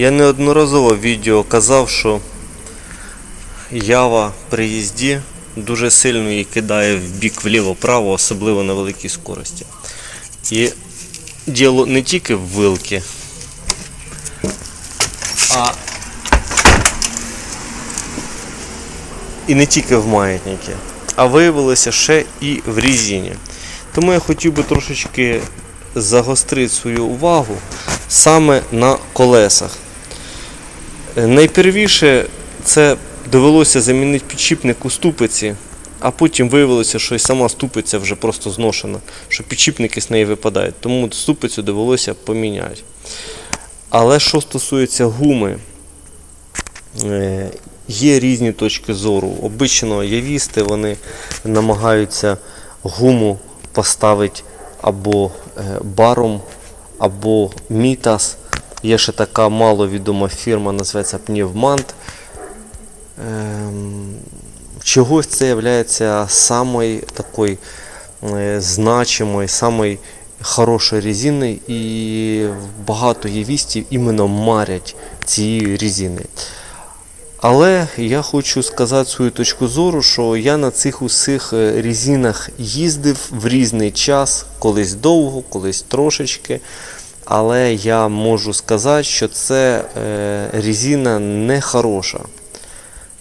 Я неодноразово в відео казав, що ява при їзді дуже сильно її кидає в бік вліво-право, особливо на великій скорості. І діло не тільки в вилки, а і не тільки в маятнику, а виявилося ще і в резині. Тому я хотів би трошечки загострити свою увагу саме на колесах. Найпервіше це довелося замінити підшипник у ступиці, а потім виявилося, що і сама ступиця вже просто зношена, що підшипники з неї випадають, тому ступицю довелося поміняти. Але що стосується гуми, е, є різні точки зору. Обично явісти вони намагаються гуму поставити або е, баром, або мітас. Є ще така маловідома фірма, називається Пневмант. Чогось це є самою такою е, значимою, самою хорошою резиною, і багато євістів іменно марять цією резиною. Але я хочу сказати свою точку зору, що я на цих усіх е, резинах їздив в різний час, колись довго, колись трошечки. Але я можу сказати, що це е, резина не хороша.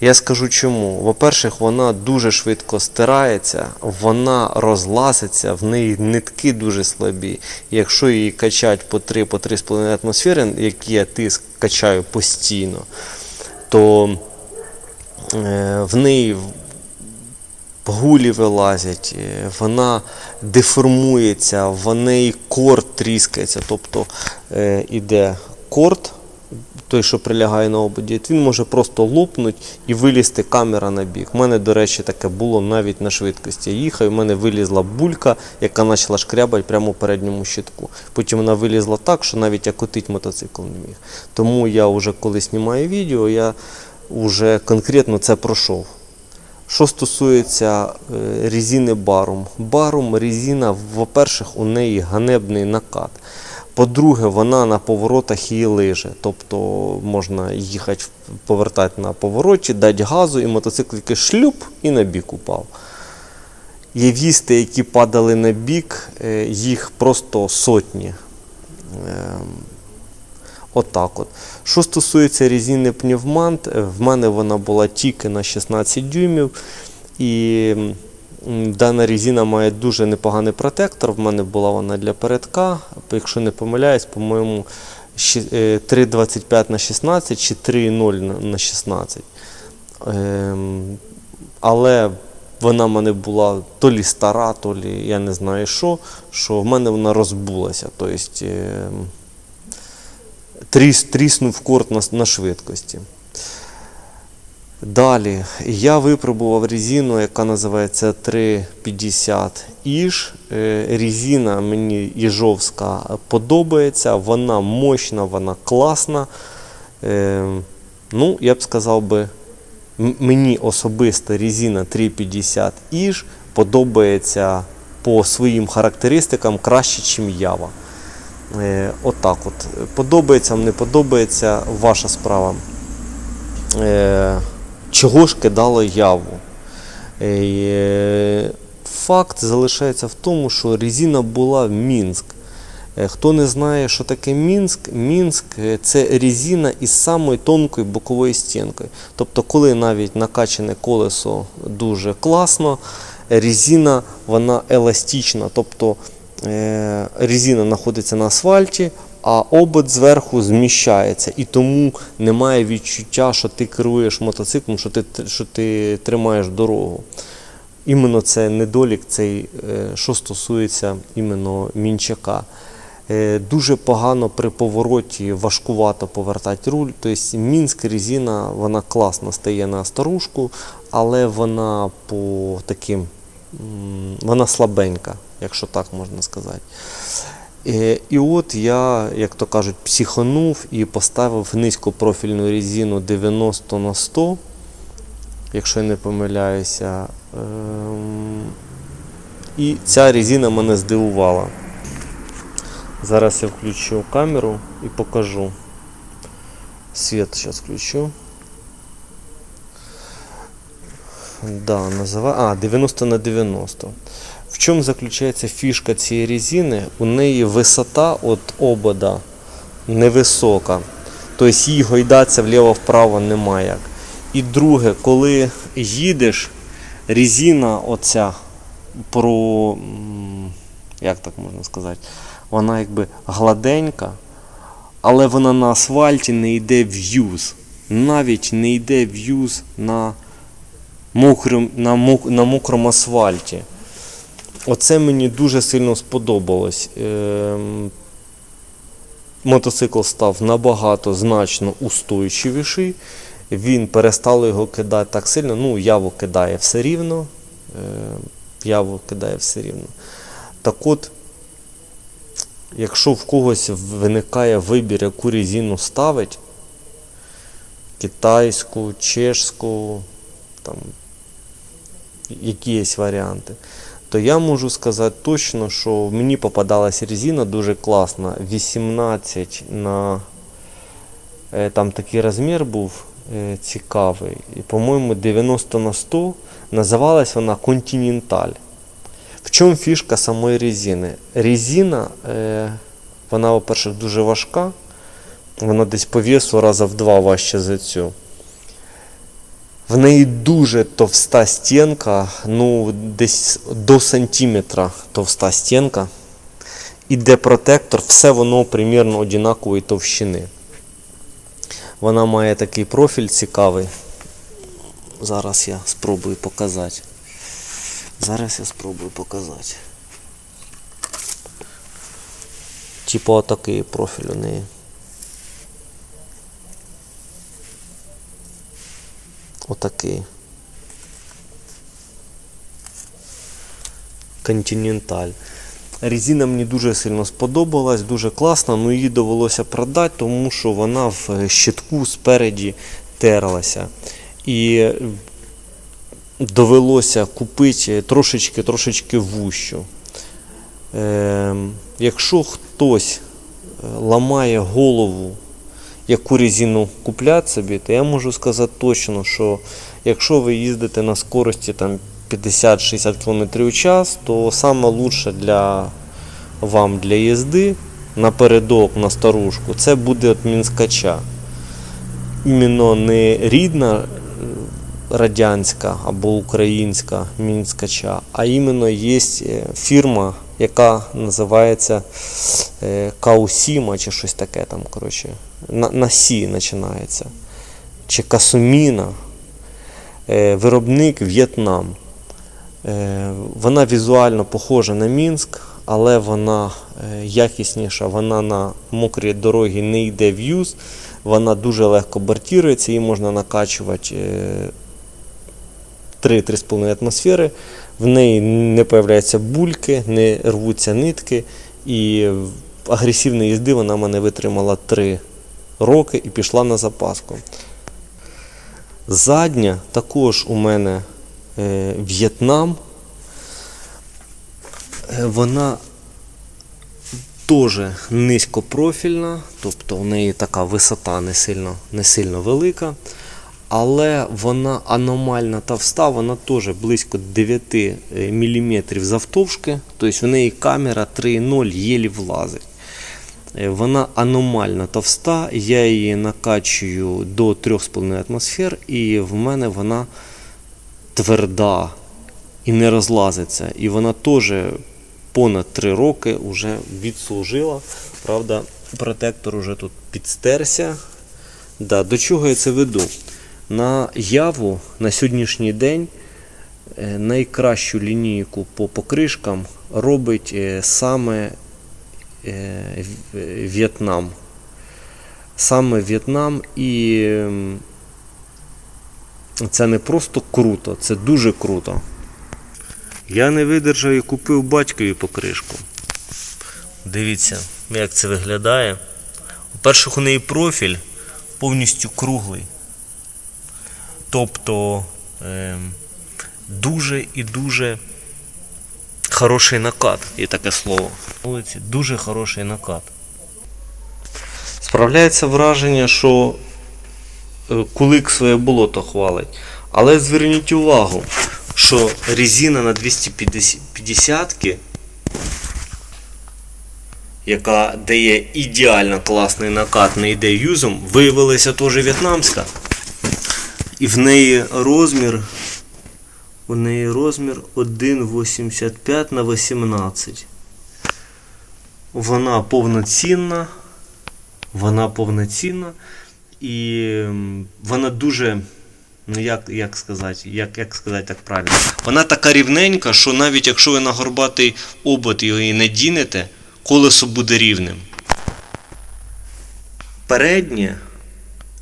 Я скажу чому. Во-перше, вона дуже швидко стирається, вона розлазиться, в неї нитки дуже слабі. Якщо її качати по 3 по 3,5 атмосфери, які я тиск качаю постійно, то е, в неї гулі вилазять, е, вона деформується, в неї корд тріскається. Тобто е, іде корд, той, що прилягає на ободі, він може просто лопнути і вилізти камера на бік. У мене, до речі, таке було навіть на швидкості. Я їхав, і в мене вилізла булька, яка почала шкрябати прямо у передньому щитку. Потім вона вилізла так, що навіть я котить мотоцикл не міг. Тому я вже коли знімаю відео, я вже конкретно це пройшов. Що стосується е, резини барум. Барум резина, по-перше, у неї ганебний накат. По-друге, вона на поворотах її лиже. Тобто можна їхати, повертати на повороті, дати газу, і мотоцикл тільки шлюп і на бік упав. Є вісти, які падали на бік, е, їх просто сотні. Отак от. Що стосується резини пневмант, е, в мене вона була тільки на 16 дюймів. І дана резина має дуже непоганий протектор. В мене була вона для передка. Якщо не помиляюсь, по-моєму, е, 3,25 на 16 чи 3,0 на- на 16. Ем, Але вона в мене була то лі стара, то лі я не знаю що, що в мене вона розбулася. Тобто, ем, тріс, тріснув корт на, на швидкості. Далі я випробував резину, яка називається 350 іж. Е, Резина мені іжовська подобається, вона мощна, вона класна. Е, Ну, я б сказав би, мені особисто резина 350 іж подобається по своїм характеристикам краще, ніж ява. Е, Отак от. Подобається, не подобається, ваша справа. Е, Чого ж кидало яву? Е, Факт залишається в тому, що резина була в Мінськ. Хто не знає, що таке Мінськ, Мінськ це резина із самою тонкою боковою стінкою. Тобто, коли навіть накачане колесо дуже класно, резина вона еластична. Тобто резина знаходиться на асфальті, а обод зверху зміщається. І тому немає відчуття, що ти керуєш мотоциклом, що ти, що ти тримаєш дорогу. Іменно це недолік, цей, е, що стосується іменно мінчака. Е, Дуже погано при повороті важкувато повертати руль. Тобто мінська резина вона класно стає на старушку, але вона по таким вона слабенька, якщо так можна сказати. Е, І от я, як то кажуть, психанув і поставив низькопрофільну резину 90 на 100, якщо я не помиляюся. Ем, І ця резина мене здивувала. Зараз я включу камеру і покажу. Свет сейчас включу. Да, назива... А, 90 на 90. В чому заключається фішка цієї резини? У неї висота від обода невисока. Тобто їй гойдатися вліво-вправо немає як. І друге, коли їдеш, резина оця про. Як так можна сказати? Вона якби гладенька, але вона на асфальті не йде в юз. Навіть не йде в юз на мокрим, на, мок, на мокрому асфальті. Оце мені дуже сильно сподобалось. Ем, мотоцикл став набагато значно устойчивіший. Він перестало його кидати так сильно. Ну, яву кидає все рівно. Е, яву кидає все рівно. Так от, якщо в когось виникає вибір, яку резину ставить, китайську, чешську, там, які є варіанти, то я можу сказати точно, що мені попадалась резина дуже класна. 18 на е, там такий розмір був е, цікавий. І, по-моєму, 90 на 100 називалась вона Continental. В чому фішка самої резини? Резина, е, вона, по-перше, дуже важка. Вона десь по весу раза в два важче за цю. В неї дуже товста стінка, ну десь до сантиметра товста стінка. Іде протектор, все воно примірно однакової товщини. Вона має такий профіль цікавий. Зараз я спробую показати. Зараз я спробую показати. Типу отакий профіль у неї. Отакий. Континенталь. Резина мені дуже сильно сподобалась, дуже класна, але її довелося продати, тому що вона в щитку спереді терлася. І довелося купити трошечки трошечки вущу. Е, якщо хтось е, ламає голову, яку резину купляти собі, то я можу сказати точно, що якщо ви їздите на скорості там 50-60 км в час, то саме лучше для вам для їзди напередок на старушку, це буде от мінскача. Іменно не рідна е, радянська або українська мінскача, а іменно є е, фірма, яка називається е, Каусіма чи щось таке там, коротше, на, на Сі починається. Чи Касуміна. Е, Виробник В'єтнам. Е, Вона візуально похожа на Мінськ, але вона якісніша, вона на мокрій дорогі не йде в юз, вона дуже легко бортірується, її можна накачувати 3-3,5 атмосфери. В неї не появляються бульки, не рвуться нитки. І агресивної їзди вона мене витримала 3 роки і пішла на запаску. Задня також у мене е, В'єтнам. Е, Вона теж низькопрофільна, тобто в неї така висота не сильно, не сильно велика. Але вона аномально товста, вона теж близько 9 мм завтовшки, тобто в неї камера 3.0 єлі влазить. Е, Вона аномально товста, я її накачую до 3,5 атмосфер, і в мене вона тверда і не розлазиться. І вона теж понад 3 роки вже відслужила. Правда, протектор уже тут підстерся. Да, до чого я це веду? На яву на сьогоднішній день е, найкращу лінійку по покришкам робить е, саме е, В'єтнам. Саме В'єтнам і це не просто круто, це дуже круто. Я не видержав і купив батькові покришку. Дивіться, як це виглядає. По-перше, у неї профіль повністю круглий. Тобто ем, дуже і дуже хороший накат, є таке слово. Вулиці дуже хороший накат. Справляється враження, що е, кулик своє болото хвалить. Але зверніть увагу, що резина на 250-ки, яка дає ідеально класний накат, не йде юзом, виявилася теж в'єтнамська. І в неї розмір. У неї розмір 1,85 на 18. Вона повноцінна. Вона повноцінна. І вона дуже. Ну, як, як сказати, як, як сказати так правильно? Вона така рівненька, що навіть якщо ви на горбатий обод її не дінете, колесо буде рівним. Переднє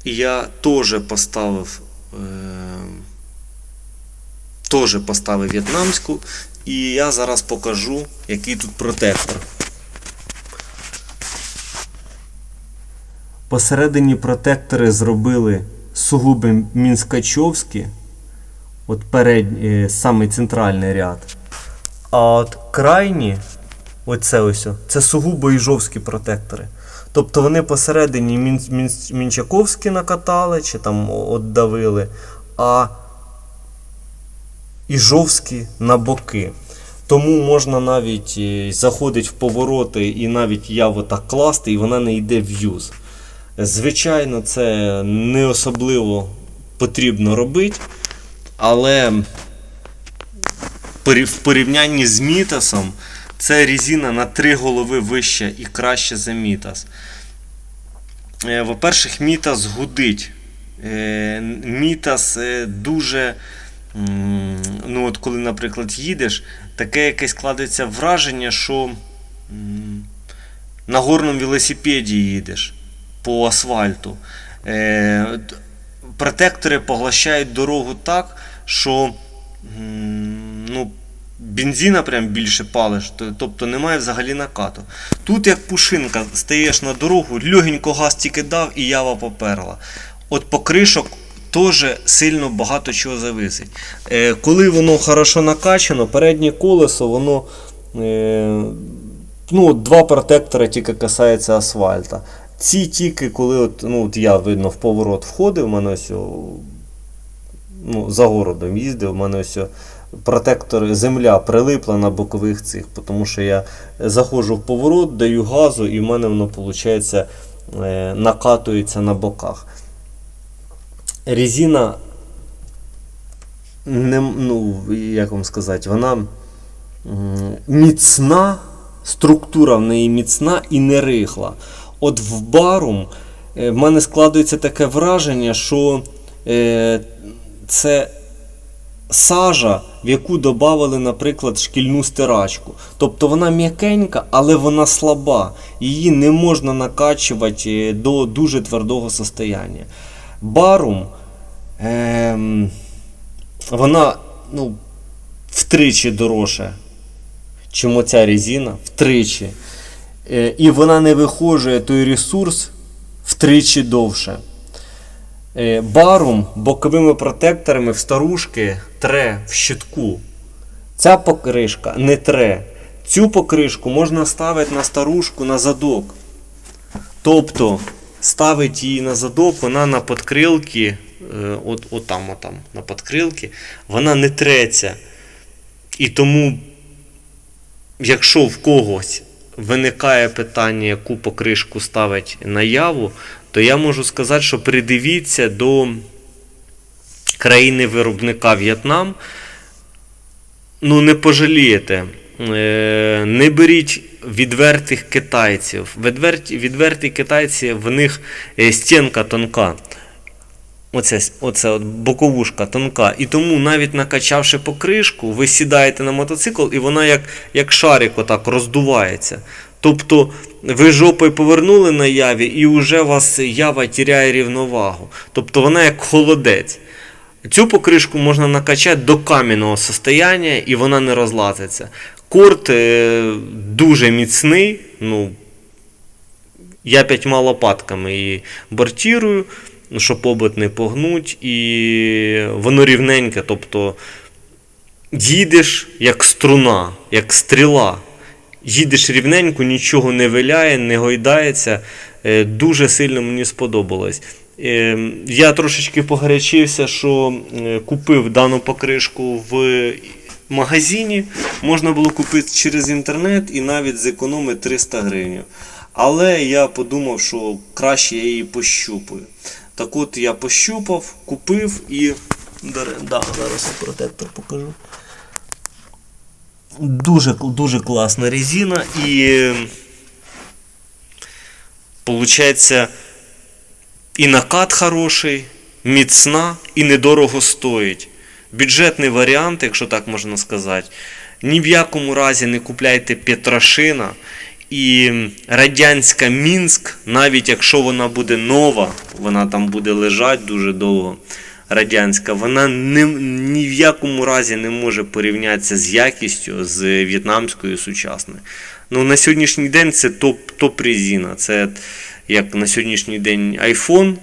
я теж поставив. Е- теж поставив в'єтнамську. І я зараз покажу, який тут протектор. Посередині протектори зробили сугубо мінскачовські, от передній, самий центральний ряд. А от крайні, оце ось, це сугубо іжовські протектори. Тобто вони посередині мін, мін, мінчаковські накатали чи там отдавили, а іжовські на боки. Тому можна навіть е, заходити в повороти і навіть яву так класти, і вона не йде в юз. Звичайно, це не особливо потрібно робити, але в порівнянні з Мітасом це резина на три голови вища і краще за Мітас. Е, Во-перше, Мітас гудить. Е, Мітас е, дуже. Ну, от коли, наприклад, їдеш, таке якесь складається враження, що на горному велосипеді їдеш по асфальту. Е, протектори поглощають дорогу так, що ну, бензина прям більше палиш, тобто немає взагалі накату. Тут як пушинка, стаєш на дорогу, легенько газ тільки дав і ява поперла. От покришок теж сильно багато чого зависить. Е, коли воно хорошо накачано, переднє колесо, воно. Е, ну, два протектори тільки касається асфальта. Ці тільки, коли от, ну, от я видно в поворот входив, у мене ось ну, за городом їздив, у мене ось протектор, земля прилипла на бокових цих, тому що я заходжу в поворот, даю газу, і в мене воно виходить, е, накатується на боках. Резина, не, ну, як вам сказати, вона міцна, структура в неї міцна і не рихла. От в барум е, в мене складається таке враження, що е, це сажа, в яку додали, наприклад, шкільну стирачку. Тобто вона м'якенька, але вона слаба. Її не можна накачувати е, до дуже твердого состояння. Барум, ем, вона ну, втричі дорожча, чим оця резина, втричі. Е, і вона не вихожує той ресурс втричі довше. Е, Барум боковими протекторами в старушки тре в щитку. Ця покришка не тре. Цю покришку можна ставити на старушку на задок. Тобто ставить її на задок, вона на подкрилки, е, от, от там, от там, на подкрилки, вона не треться. І тому, якщо в когось виникає питання, яку покришку ставить на яву, то я можу сказати, що придивіться до країни виробника В'єтнам. Ну, не пожалієте. Е, Не беріть відвертих китайців. Відверті, відверті китайці, в них е, стінка тонка. Оце, оце от боковушка тонка. І тому, навіть накачавши покришку, ви сідаєте на мотоцикл, і вона як, як шарик отак роздувається. Тобто ви жопою повернули на яві, і вже у вас ява тіряє рівновагу. Тобто вона як холодець. Цю покришку можна накачати до кам'яного состояння і вона не розлазиться. Корт е, дуже міцний. Ну, я п'ятьма лопатками її бортірую, щоб обод не погнуть, і воно рівненьке. Тобто їдеш як струна, як стріла. Їдеш рівненько, нічого не виляє, не гойдається. Е, Дуже сильно мені сподобалось. Е, Я трошечки погарячився, що е, купив дану покришку в магазині. Можна було купити через інтернет і навіть зекономити 300 гривень. Але я подумав, що краще я її пощупаю. Так от я пощупав, купив і. Да, зараз протектор покажу. Дуже, дуже класна резина і. Получається, і накат хороший, міцна і недорого стоїть. Бюджетний варіант, якщо так можна сказати. Ні в якому разі не купляйте Петрашина і радянська Мінськ, навіть якщо вона буде нова, вона там буде лежати дуже довго. Радянська, вона ні, ні в якому разі не може порівнятися з якістю з в'єтнамською сучасною. Ну, на сьогоднішній день це топ, топ. Це як на сьогоднішній день iPhone,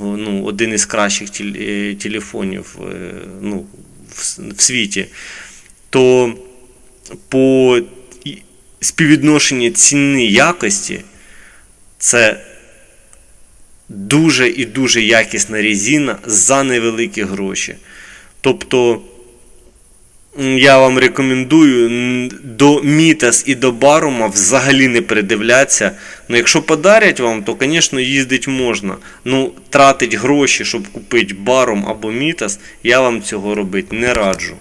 ну, один із кращих е, телефонів е, ну, в, в світі, то по і- співвідношенню ціни якості це дуже і дуже якісна резина за невеликі гроші. Тобто, я вам рекомендую до Мітас і до Барума взагалі не придивлятися. Ну, якщо подарять вам, то, звісно, їздити можна. Ну, тратить гроші, щоб купити Барум або Мітас, я вам цього робити не раджу.